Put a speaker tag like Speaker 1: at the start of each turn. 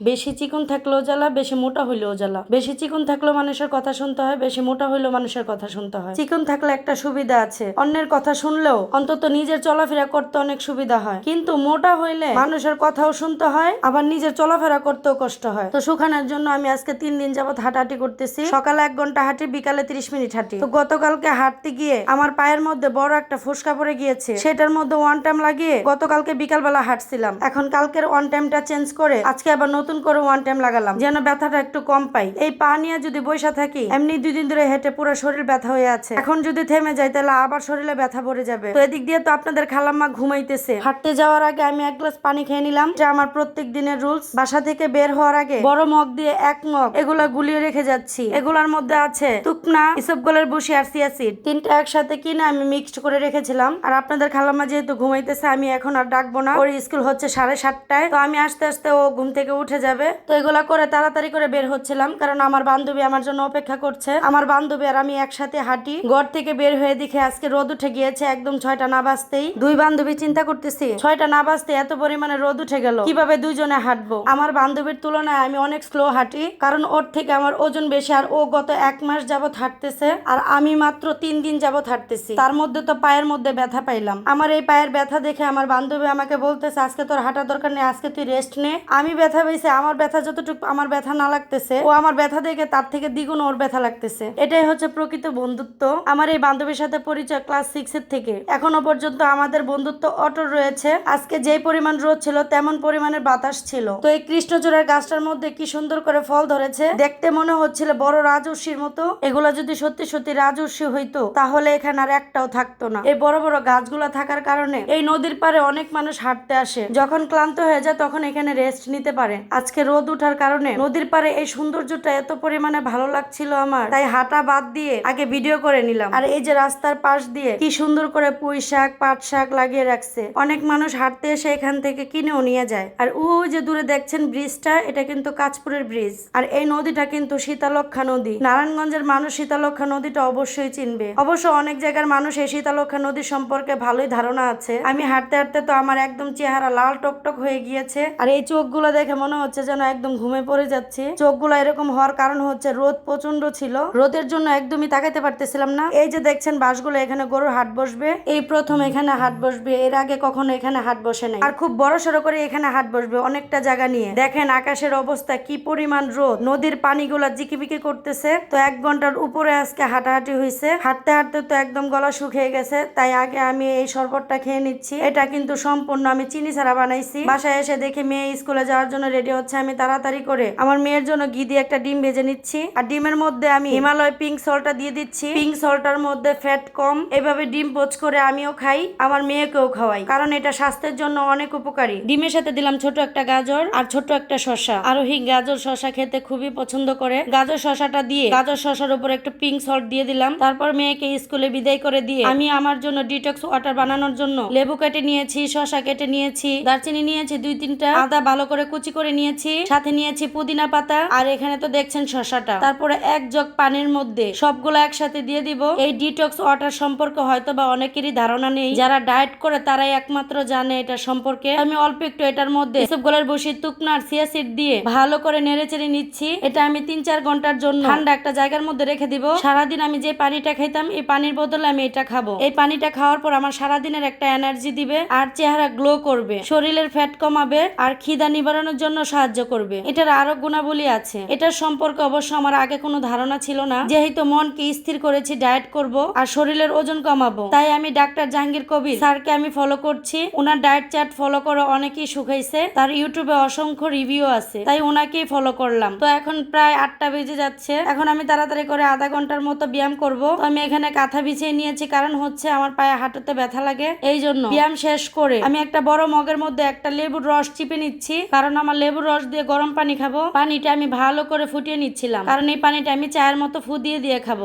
Speaker 1: বেশি চিকন থাকলেও জ্বালা, বেশি মোটা হইলেও জ্বালা। বেশি চিকন থাকলেও মানুষের কথা শুনতে হয়, বেশি মোটা হইলেও মানুষের কথা শুনতে হয়। চিকন থাকলে একটা সুবিধা আছে, অন্যের কথা শুনলেও অন্তত নিজের চলাফেরা করতে অনেক সুবিধা হয়। কিন্তু মোটা হইলে মানুষের কথাও শুনতে হয়, আবার নিজের চলাফেরা করতেও কষ্ট হয়। তো শুকানোর জন্য আমি আজকে তিন দিন যাবত হাঁটাহাঁটি করতেছি। সকালে এক ঘণ্টা হাঁটি, বিকালে তিরিশ মিনিট হাঁটি। তো গতকালকে হাঁটতে গিয়ে আমার পায়ের মধ্যে বড় একটা ফুসকা পড়ে গিয়েছে। সেটার মধ্যে ওয়ান টাইম লাগিয়ে গতকালকে বিকালবেলা হাঁটছিলাম। এখন কালকের ওয়ান টাইমটা চেঞ্জ করে আজকে আবার নতুন করে ওয়ান টাইম লাগালাম, যেন ব্যথাটা একটু কম পাই। এই পা নিয়ে যদি বসে থাকি, এমনি দুই দিন ধরে হেঁটে পুরো শরীর ব্যথা হয়ে আছে। এখন যদি থেমে যাই, তাহলে আবার শরীরে ব্যথা পড়ে যাবে। তো এদিক দিয়ে তো আপনাদের খালাম্মা ঘুমাইতেছে। হাঁটতে যাওয়ার আগে আমি এক গ্লাস পানি খেয়ে নিলাম। এটা আমার প্রত্যেক দিনের রুলস বাসা থেকে বের হওয়ার আগে বড় মগ দিয়ে এক মগ এগুলা গুলিয়ে রেখে যাচ্ছি। এগুলার মধ্যে আছে তুকনা ইসবগলের বসি আর সিয়াসিড তিনটা একসাথে কিনে আমি মিক্সড করে রেখেছিলাম। আর আপনাদের খালাম্মা যেহেতু ঘুমাইতেছে, আমি এখন আর ডাকবো না। ওর স্কুল হচ্ছে সাড়ে সাতটায়। তো আমি আস্তে আস্তে ও ঘুম থেকে উঠে যাবে। তো এগুলা করে তাড়াতাড়ি করে বের হচ্ছিলাম, কারণ আমার বান্ধবী আমার জন্য অপেক্ষা করছে। আমার বান্ধবী আর আমি একসাথে হাঁটি, ঘর থেকে বের হয়ে দেখে আজকে রোদ উঠে গিয়েছে, একদম ছয়টা না বাজতেই। দুই বান্ধবী চিন্তা করতেছি, ছয়টা না বাজতে এত পরিমাণে রোদ উঠে গেল, কীভাবে দুইজনে হাঁটবো? আমার বান্ধবীর তুলনায় আমি অনেক স্লো হাঁটি, কারণ ওর থেকে আমার ওজন বেশি, আর ও গত এক মাস যাবত হাঁটতেছে, আর আমি মাত্র তিন দিন যাবত হাঁটতেছি। তার মধ্যে তো পায়ের মধ্যে ব্যথা পাইলাম। আমার এই পায়ের ব্যথা দেখে আমার বান্ধবী আমাকে বলতেছে, আজকে তোর হাঁটা দরকার নেই, আজকে তুই রেস্ট নে। আমি ব্যথা পেয়েছি আমার ব্যথা যতটুকু আমার ব্যথা না লাগতেছে, ও আমার ব্যথা দেখে তার থেকে দ্বিগুণ ওর ব্যথা লাগতেছে। এটাই হচ্ছে প্রকৃত বন্ধুত্ব। আমার এই বান্ধবীর সাথে পরিচয় ক্লাস সিক্স এর থেকে। এখনও পর্যন্ত আমাদের বন্ধুত্ব অটল রয়েছে। আজকে যেই পরিমাণ রোদ ছিল, তেমন পরিমাণের বাতাস ছিল। তো এই কৃষ্ণচূড়ার গাছটার মধ্যে কি সুন্দর করে ফল ধরেছে, দেখতে মনে হচ্ছিল বড় রাজস্বীর মতো। এগুলো যদি সত্যি সত্যি রাজস্বী হইতো, তাহলে এখানে আর একটাও থাকতো না। এই বড় বড় গাছগুলো থাকার কারণে এই নদীর পারে অনেক মানুষ হাঁটতে আসে। যখন ক্লান্ত হয়ে যায়, তখন এখানে রেস্ট নিতে পারে। আজকে রোদ ওঠার কারণে নদীর পারে এই সৌন্দর্যটা এত পরিমাণে ভালো লাগছিল আমার, তাই হাঁটা বাদ দিয়ে আগে ভিডিও করে নিলাম। আর এই যে রাস্তার পাশ দিয়ে কি সুন্দর করে পুঁই শাক, পাট শাক লাগিয়ে রাখছে। অনেক মানুষ হাঁটতে এসে এখান থেকে কিনেও নিয়ে যায়। আর ওই যে দূরে দেখছেন ব্রিজটা, এটা কিন্তু কাঁচপুরের ব্রিজ। আর এই নদীটা কিন্তু শীতালক্ষা নদী। নারায়ণগঞ্জের মানুষ শীতালক্ষা নদীটা অবশ্যই চিনবে। অবশ্য অনেক জায়গার মানুষ এই শীতালক্ষা নদী সম্পর্কে ভালোই ধারণা আছে। আমি হাঁটতে হাঁটতে তো আমার একদম চেহারা লাল টকটক হয়ে গিয়েছে। আর এই চোখগুলো দেখে মনে হচ্ছে যেন একদম ঘুমে পড়ে যাচ্ছে। চোখগুলো এরকম হওয়ার কারণ হচ্ছে রোদ প্রচণ্ড ছিল। রোদের জন্য একদমই তাকাইতে পারতেছিলাম না। এই যে দেখছেন বাসগুলো এখানে গরুর হাট বসবে। এই প্রথম এখানে হাট বসবে, এর আগে কখনো এখানে হাট বসে নাই। আর খুব বড় সড়ো করে এখানে হাট বসবে অনেকটা জায়গা নিয়ে। দেখেন আকাশের অবস্থা, কি পরিমাণ রোদ। নদীর পানিগুলা জিকিবিকি করতেছে। তো এক ঘণ্টার উপরে আজকে হাঁটাহাঁটি হয়েছে হাঁটতে হাঁটতে তো একদম গলা শুকিয়ে গেছে। তাই আগে আমি এই শরবতটা খেয়ে নিচ্ছি। এটা কিন্তু সম্পূর্ণ আমি চিনি ছাড়া বানাইছি। বাসায় এসে দেখি মেয়ে স্কুলে যাওয়ার জন্য রেডি হচ্ছে আমি তাড়াতাড়ি করে আমার মেয়ের জন্য ঘি দিয়ে একটা ডিম ভেজে নিচ্ছি। আর ডিমের মধ্যে আমি হিমালয় পিঙ্ক সল্টটা দিয়ে দিচ্ছি। পিঙ্ক সল্টটার মধ্যে ফ্যাট কম। এভাবে ডিম পোচ করে আমিও খাই, আমার মেয়েকেও খাওয়াই। কারণ এটা স্বাস্থ্যের জন্য অনেক উপকারী। ডিমের সাথে দিলাম ছোট একটা গাজর আর ছোট একটা শসা। আরোহী গাজর শসা খেতে খুবই পছন্দ করে। গাজর শসাটা দিয়ে গাজর শসার উপর একটু পিঙ্ক সল্ট দিয়ে দিলাম। তারপর মেয়েকে স্কুলে বিদায় করে দিয়ে আমি আমার জন্য ডিটক্স ওয়াটার বানানোর জন্য লেবু কেটে নিয়েছি, শসা কেটে নিয়েছি, দারচিনি নিয়েছি দুই তিনটা, আদা ভালো করে কুচি করে নিয়েছি, সাথে নিয়েছি পুদিনা পাতা। আর এখানে তো দেখছেন শসাটা। তারপরে এক জগ পানির মধ্যে সবগুলো একসাথে দিয়ে দিব। এই ডিটক্স ওয়াটার সম্পর্কে হয়তো বা অনেকেরই ধারণা নেই। যারা ডায়েট করে তারাই একমাত্র জানে এটা সম্পর্কে। আমি অল্প একটু এটার মধ্যে সবগুলোর বসি তুকনার সিয়াসিড দিয়ে ভালো করে নেড়ে চেড়ে নিচ্ছি। এটা আমি তিন চার ঘণ্টার জন্য ঠান্ডা একটা জায়গার মধ্যে রেখে দিব। সারাদিন আমি যে পানিটা খাইতাম, এই পানির বদলে আমি এটা খাব। এই পানিটা খাওয়ার পর আমার সারাদিনের একটা এনার্জি দিবে আর চেহারা গ্লো করবে। শরীরের ফ্যাট কমাবে আর খিদা নিবারণের জন্য সাহায্য করবে। এটার আরও গুণাবলী আছে। এটার সম্পর্কে অবশ্য আমার আগে কোনো ধারণা ছিল না। যেহেতু মনকে স্থির করেছি, ডায়েট করব আর শরীরের ওজন কমাবো। তাই আমি ডাক্তার জাহাঙ্গীর কবির স্যারকে আমি ফলো করছি। ওনার ডায়েট চার্ট ফলো করে অনেকেই শুকাইছে। তার ইউটিউবে অসংখ্য রিভিউ আছে। তাই ওনাকেই ফলো করলাম। তো এখন প্রায় আটটা বেজে যাচ্ছে। এখন আমি তাড়াতাড়ি করে আধা ঘণ্টার মতো ব্যায়াম করব। আমি এখানে কাঁথা বিছিয়ে নিয়েছি। কারণ হচ্ছে আমার পায়ে হাঁটুতে ব্যথা লাগে। এই জন্য ব্যায়াম শেষ করে আমি একটা বড় মগের মধ্যে একটা লেবুর রস চিপে নিচ্ছি। কারণ আমার লেবুর রস দিয়ে গরম পানি খাব। পানিটা আমি ভালো করে ফুটিয়ে নিচ্ছিলাম। কারণ এই পানিটা আমি চায়ের মতো ফু দিয়ে দিয়ে খাব।